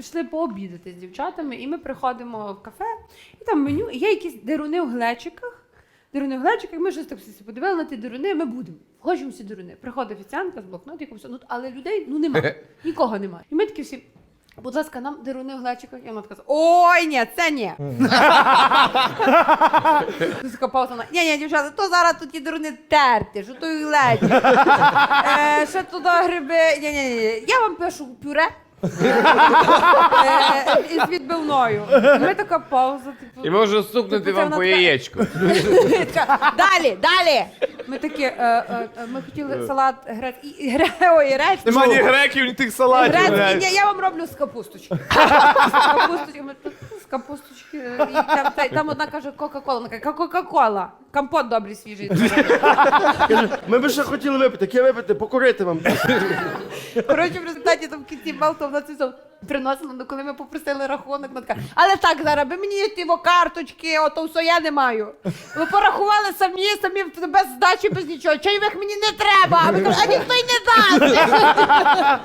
Пішли пообідати з дівчатами, і ми приходимо в кафе, і там меню, і є якісь деруни в глечиках. Деруни в глечиках, ми щось так всі подивили на ті деруни, ми будемо. Хочемо всі деруни. Приходить офіціантка з блокнотиком, все. Ну, але людей ну немає. Нікого немає. І ми такі всі. Будь ласка, нам деруни в глечиках. І вона така, ой, ні, це ні. Тут така пауза, вона, ні, ні, дівчата, то зараз тут ті деруни терти, що то і глечик. Е, ще туди гриби. Ні, ні, ні. Я вам пишу пюре. Е, Із відбивною. Ми така пауза, типу. І можу стукнути Типу, це вам вона по така- яєчку. Далі, далі. Ми такі, е, е, е, ми хотіли салат грецький, і- гре- ой, грецький. Нема ні греків, ні тих салатів. Грецький, блядь. ні, я вам роблю з капусточки. З капусточки, ми з капусточки. е, І там, та- там одна каже Кока-Кола, вона каже, Кока-Кола. Компот добрий свіжий. Ми би ще хотіли випити, яке випити, покурити вам. Коротше, в результаті там кінці балто в нас все приносила, ну коли ми попросили рахунок, вона така, але так, зараз, ви мені тіво карточки, ото все я не маю. Ви порахували самі, самі без здачі, без нічого. Чайових мені не треба. А ми кажемо, а ніхто й не дасть.